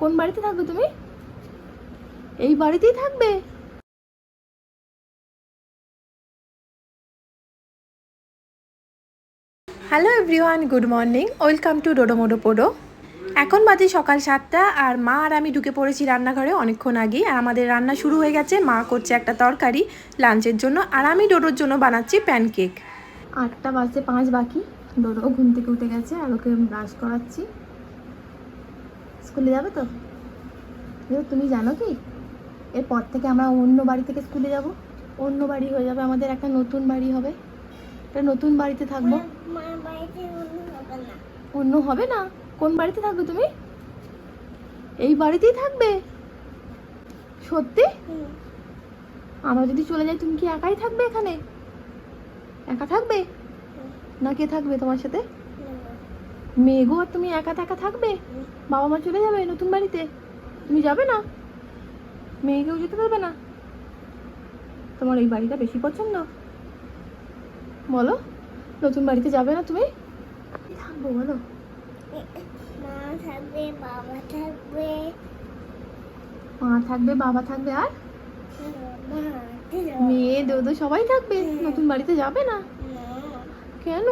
কোন বাড়িতে থাকবে তুমি? এই বাড়িতেই থাকবে? Hello everyone good morning welcome to ডোডোমোডো পোডো এখন বাজে সকাল সাতটা আর মা আর আমি ঢুকে পড়েছি রান্নাঘরে অনেকক্ষণ আগেই। আর আমাদের রান্না শুরু হয়ে গেছে। মা করছে একটা তরকারি লাঞ্চের জন্য আর আমি ডোডোর জন্য বানাচ্ছি প্যানকেক আটটা বাজে পাঁচ বাকি। ডোডো ঘুম থেকে উঠে গেছে আর ওকে ব্রাশ করাচ্ছি। স্কুলে যাবে তো? এবার তুমি জানো কি? এরপর থেকে আমরা অন্য বাড়ি থেকে স্কুলে যাব। অন্য বাড়ি হয়ে যাবে আমাদের একটা নতুন বাড়ি হবে। একটা নতুন বাড়িতে থাকব। অন্য হবে না। অন্য হবে না? কোন বাড়িতে থাকবে তুমি? এই বাড়িতেই থাকবে? সত্যি? আমরা যদি চলে যাই তুমি কি একাই থাকবে এখানে? একা থাকবে? না কে থাকবে তোমার সাথে? মেঘও আর তুমি একা একা থাকবে? বাবা মা চলে যাবে নতুন বাড়িতে? তুমি যাবে না? মেয়েকেও যেতে পারবে না? তোমার এই বাড়িটা বেশি পছন্দ? বলো নতুন বাড়িতে যাবে না তুমি? থাকব বলো। মা থাকবে বাবা থাকবে। মা থাকবে বাবা থাকবে আর? মেয়ে দোদো সবাই থাকবে? নতুন বাড়িতে যাবে না। কেন?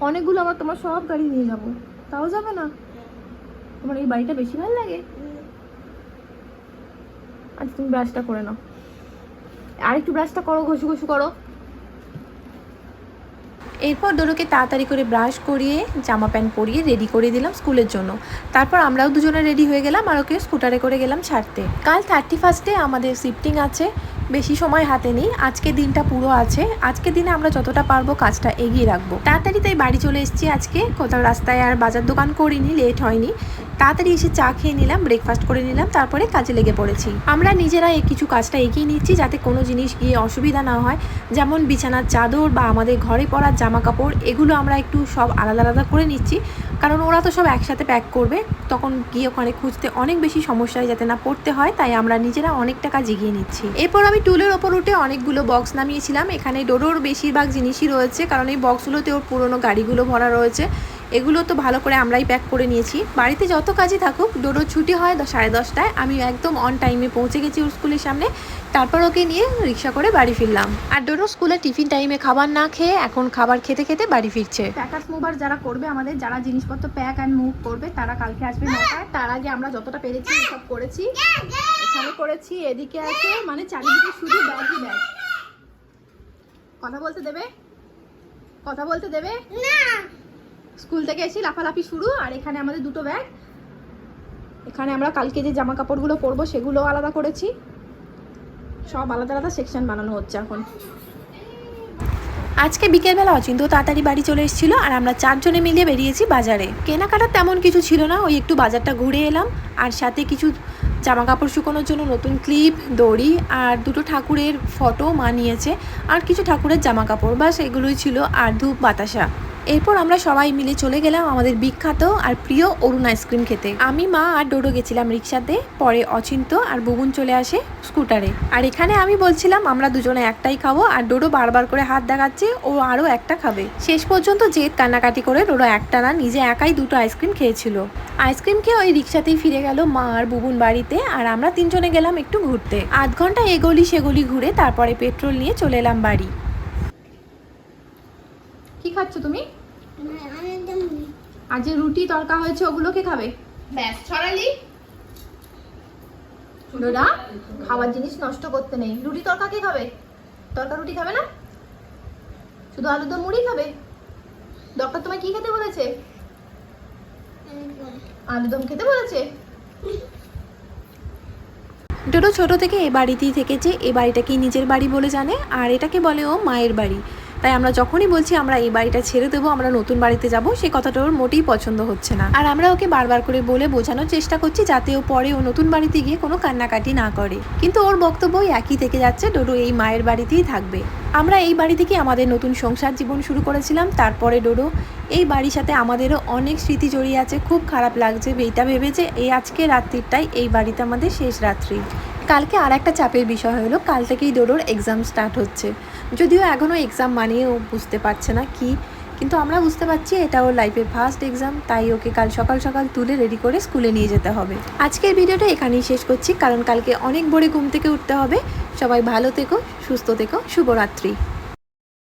অনেকগুলো আমার তোমার সব গাড়ি নিয়ে যাব। তাও যাবে না? তোমার এই বাড়িটা বেশি ভালো লাগে? আজ তুমি ব্রাশটা করে নাও। আর একটু ব্রাশটা করো, ঘষু ঘষু করো। এরপর ডোরোকে তাড়াতাড়ি করে ব্রাশ করিয়ে, জামা প্যান্ট পরিয়ে রেডি করে দিলাম স্কুলের জন্য। তারপর আমরাও দুজনে রেডি হয়ে গেলাম আর ওকে স্কুটারে করে গেলাম ছাড়তে। কাল থার্টি ফার্স্টে আমাদের শিফটিং আছে। বেশি সময় হাতে নেই, আজকে দিনটা পুরো আছে, আজকে দিনে আমরা যতটা পারব কাজটা এগিয়ে রাখব। তাড়াতাড়ি তাই বাড়ি চলে এসেছি আজকে, কোথাও রাস্তায় আর বাজার দোকান করিনি লেট হয়নি। তাড়াতাড়ি এসে চা খেয়ে নিলাম ব্রেকফাস্ট করে নিলাম, তারপরে কাজে লেগে পড়েছি। আমরা নিজেরা এই কিছু কাজটা এগিয়ে নিচ্ছি যাতে কোনো জিনিস গিয়ে অসুবিধা না হয়, যেমন বিছানার চাদর বা আমাদের ঘরে পরার জামা কাপড় এগুলো আমরা একটু সব আলাদা আলাদা করে নিচ্ছি। কারণ ওরা তো সব একসাথে প্যাক করবে, তখন গিয়ে ওখানে খুঁজতে অনেক বেশি সমস্যায় যাতে না পড়তে হয়, তাই আমরা নিজেরা অনেকটা কাজ এগিয়ে নিচ্ছি। এরপর আমি টুলের ওপর উঠে অনেকগুলো বক্স নামিয়েছিলাম। এখানে ডোডোর বেশিরভাগ জিনিসই রয়েছে, কারণ এই বক্সগুলোতে ওর পুরোনো গাড়িগুলো ভরা রয়েছে। এগুলো তো ভালো করে আমরাই প্যাক করে নিয়েছি। বাড়িতে যত কাজই থাকুক ডোডোর ছুটি হয় সাড়ে দশটায়। আমি একদম অন টাইমে পৌঁছে গেছি ওর স্কুলের সামনে। তারপর ওকে নিয়ে রিক্সা করে বাড়ি ফিরলাম। আর ডোডো স্কুলে টিফিন টাইমে খাবার না খেয়ে এখন খাবার খেতে খেতে বাড়ি ফিরছে। প্যাকাস মুভার যারা করবে আমাদের, যারা জিনিসপত্র প্যাক অ্যান্ড মুভ করবে, তারা কালকে আসবে তার আগে আমরা যতটা পেরেছি, সব করেছি। এখানে করেছি এদিকে আছে মানে চারিদিকে শুধু ব্যাগই ব্যাগ। কথা বলতে দেবে? কথা বলতে দেবে? না। স্কুল থেকে এসে লাফালাফি শুরু আর এখানে আমাদের দুটো ব্যাগ। এখানে আমরা কালকে যে জামা কাপড়গুলো পরবো সেগুলো আলাদা করেছি। সব আলাদা আলাদা সেকশন বানানো হচ্ছে এখন। আজকে বিকেলবেলা অচিন্ত তাড়াতাড়ি বাড়ি চলে এসেছিল আর আমরা চারজনে মিলে বেরিয়েছি বাজারে। কেনাকাটার তেমন কিছু ছিল না ওই একটু বাজারটা ঘুরে এলাম আর সাথে কিছু জামা কাপড় শুকোনোর জন্য নতুন ক্লিপ, দড়ি আর দুটো ঠাকুরের ফটো মা নিয়েছে। আর কিছু ঠাকুরের জামা কাপড় বাস এগুলোই ছিল আর ধূপ বাতাসা। এরপর আমরা সবাই মিলে চলে গেলাম আমাদের বিখ্যাত আর প্রিয় অরুণ আইসক্রিম খেতে। আমি, মা আর ডোডো গেছিলাম রিক্সাতে, পরে অচিন্ত আর বুবুন চলে আসে স্কুটারে। আর এখানে আমি বলছিলাম, আমরা দুজনে একটাই খাব। আর ডোডো বারবার করে হাত দেখাচ্ছে, ও আরও একটা খাবে। শেষ পর্যন্ত জেদ কান্নাকাটি করে ডোডো একটা না, নিজে একাই দুটো আইসক্রিম খেয়েছিল। আইসক্রিম খেয়ে ওই রিক্সাতেই ফিরে গেল মা আর বুবুন বাড়িতে, আর আমরা তিনজনে গেলাম একটু ঘুরতে। আধ ঘণ্টা এগলি সেগলি ঘুরে তারপরে পেট্রোল নিয়ে চলে এলাম বাড়ি। কি খাচ্ছ তুমি? আর যে রুটি তরকা হয়েছে ওগুলো কে খাবে? ব্যাস ছড়ালি। ডোডা খাবার জিনিস নষ্ট করতে নেই। রুটি তরকা কে খাবে? তরকা রুটি খাবে না? শুধু আলু দম মুড়ি খাবে? ডক্টর তোমায় কি খেতে বলেছে? আলু দম খেতে বলেছে? ডোডো ছোট থেকে এ বাড়িতেই থেকেছে। এ বাড়িটাকেই নিজের বাড়ি বলে জানে? আর এটাকে বলে ও মায়ের বাড়ি? তাই আমরা যখনই বলছি, আমরা এই বাড়িটা ছেড়ে দেবো, আমরা নতুন বাড়িতে যাব, সেই কথাটা ওর মোটেই পছন্দ হচ্ছে না। আর আমরা ওকে বারবার করে বলে বোঝানোর চেষ্টা করছি যাতে ও পরে ও নতুন বাড়িতে গিয়ে কোনো কান্নাকাটি না করে। কিন্তু ওর বক্তব্য ওই একই থেকে যাচ্ছে, ডোডো এই মায়ের বাড়িতেই থাকবে। আমরা এই বাড়ি থেকে আমাদের নতুন সংসার জীবন শুরু করেছিলাম, তারপরে ডোডো এই বাড়ির সাথে আমাদেরও অনেক স্মৃতি জড়িয়ে আছে। খুব খারাপ লাগছে, এইটা ভেবে যে এই আজকে রাত্রিটাই এই বাড়িতে আমাদের শেষ রাত্রি। কালকে আর একটা চাপের বিষয় হলো, কাল থেকেই দৌড়োর এক্সাম স্টার্ট হচ্ছে। যদিও এখনও এক্সাম মানেও বুঝতে পারছে না কি, কিন্তু আমরা বুঝতে পারছি এটা ওর লাইফের ফার্স্ট এক্সাম তাই ওকে কাল সকাল সকাল তুলে রেডি করে স্কুলে নিয়ে যেতে হবে। আজকের ভিডিওটা এখানেই শেষ করছি, কারণ কালকে অনেক ভোরে ঘুম থেকে উঠতে হবে। সবাই ভালো থেকো, সুস্থ থেকো, শুভরাত্রি।